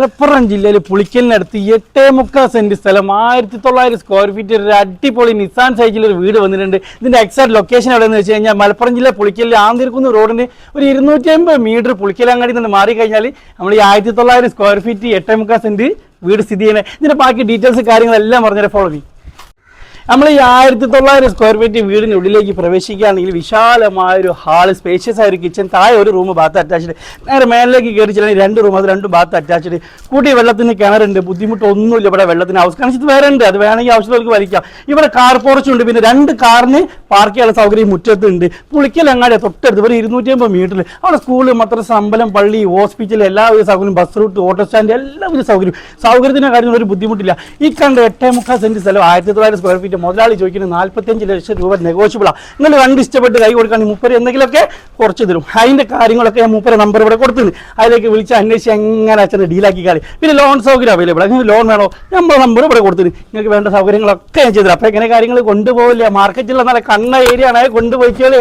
മലപ്പുറം ജില്ലയിൽ പുളിക്കലിനടുത്ത് എട്ടേ മുക്കാൽ സെന്റ് സ്ഥലം. ആയിരത്തി തൊള്ളായിരം സ്ക്വയർ ഫീറ്റ് ഒരു അടിപൊളി നിസാൻ സൈക്കിൾ ഒരു വീട് വന്നിട്ടുണ്ട്. ഇതിന്റെ എക്സാക്ട് ലൊക്കേഷൻ എവിടെയെന്ന് വെച്ച് കഴിഞ്ഞാൽ മലപ്പുറം ജില്ല പുളിക്കലിൽ ആന്തിരിക്കുന്ന റോഡിന് ഒരു ഇരുന്നൂറ്റി അമ്പത് മീറ്റർ പുളിക്കലങ്ങാടി നിന്ന് മാറി കഴിഞ്ഞാൽ നമ്മൾ ഈ ആയിരത്തി തൊള്ളായിരം സ്ക്വയർ ഫീറ്റ് എട്ടേ മുക്കാൽ സെന്റ് വീട് സ്ഥിതി ചെയ്യുന്നത്. ഇതിന്റെ ബാക്കി ഡീറ്റെയിൽസ് കാര്യങ്ങളെല്ലാം പറഞ്ഞുതരാം. ഫോളോ ചെയ്യും നമ്മൾ ഈ ആയിരത്തി തൊള്ളായിരം സ്ക്വയർ ഫീറ്റ് വീടിന് ഉള്ളിലേക്ക് പ്രവേശിക്കുകയാണെങ്കിൽ വിശാലമായ ഒരു ഹാൾ സ്പേഷ്യസ് ആയ ഒരു കിച്ചൺ താഴെ ഒരു റൂം ബാത്ത് അറ്റാച്ച്ഡ് നേരെ മേലിലേക്ക് കയറി ചെല്ലാൻ രണ്ട് റൂം അത് രണ്ട് ബാത്ത് അറ്റാച്ച്ഡ് കൂട്ടി വെള്ളത്തിന് കിണറുണ്ട് ബുദ്ധിമുട്ടൊന്നുമില്ല ഇവിടെ വെള്ളത്തിന്. ഹൗസ് കണക്ഷൻ വേറെ ഉണ്ട്. അത് വേണമെങ്കിൽ ആവശ്യമുള്ളവർക്ക് വലിക്കാം. ഇവിടെ കാർ പോർച്ചുണ്ട് പിന്നെ രണ്ട് കാറിന് പാർക്ക് ചെയ്യാനുള്ള സൗകര്യം മുറ്റത്തുണ്ട്. പുളിക്കൽ അങ്ങാടി തൊട്ടടുത്ത് ഒരു ഇരുന്നൂറ്റി അമ്പത് മീറ്ററിൽ അവിടെ സ്കൂൾ മദ്രസ സമ്പലം പള്ളി ഹോസ്പിറ്റൽ എല്ലാവിധ സൗകര്യം ബസ് റൂട്ട് ഓട്ടോ സ്റ്റാൻഡ് എല്ലാവിധ സൗകര്യം സൗകര്യത്തിന്റെ കാര്യത്തിൽ ഒരു ബുദ്ധിമുട്ടില്ല. ഈ കണ്ട് എട്ടേ മുക്കാൽ സെന്റ് സ്ഥലം ആയിരത്തി തൊള്ളായിരം സ്ക്വയർ ഫീറ്റ് മുതലാളി ചോദിക്കുന്നത് നാൽപ്പത്തഞ്ച് ലക്ഷം രൂപ നെഗോഷ്യബിളാണ് നിങ്ങൾ കണ്ട് ഇഷ്ടപ്പെട്ട് കൈ കൊടുക്കുകയാണെങ്കിൽ മുപ്പര് എന്തെങ്കിലുമൊക്കെ കുറച്ച് തരും. അതിന്റെ കാര്യങ്ങളൊക്കെ ഞാൻ മുപ്പര നമ്പർ ഇവിടെ കൊടുത്തിരുന്നു അതിലേക്ക് വിളിച്ച് അന്വേഷിച്ച് എങ്ങനെ അച്ഛനെ ഡീലാക്കി കളി. പിന്നെ ലോൺ സൗകര്യം അവൈലബിൾ അങ്ങനെ ലോൺ വേണോ? നമ്മൾ നമ്പർ ഇവിടെ കൊടുത്തിന് നിങ്ങൾക്ക് വേണ്ട സൗകര്യങ്ങളൊക്കെ ഞാൻ ചെയ്തു അപ്പോൾ എങ്ങനെ കാര്യങ്ങൾ കൊണ്ടുപോകില്ല മാർക്കറ്റിൽ നല്ല കണ്ണ ഏരിയ ആണ്. കൊണ്ടുപോയിക്കോളേ.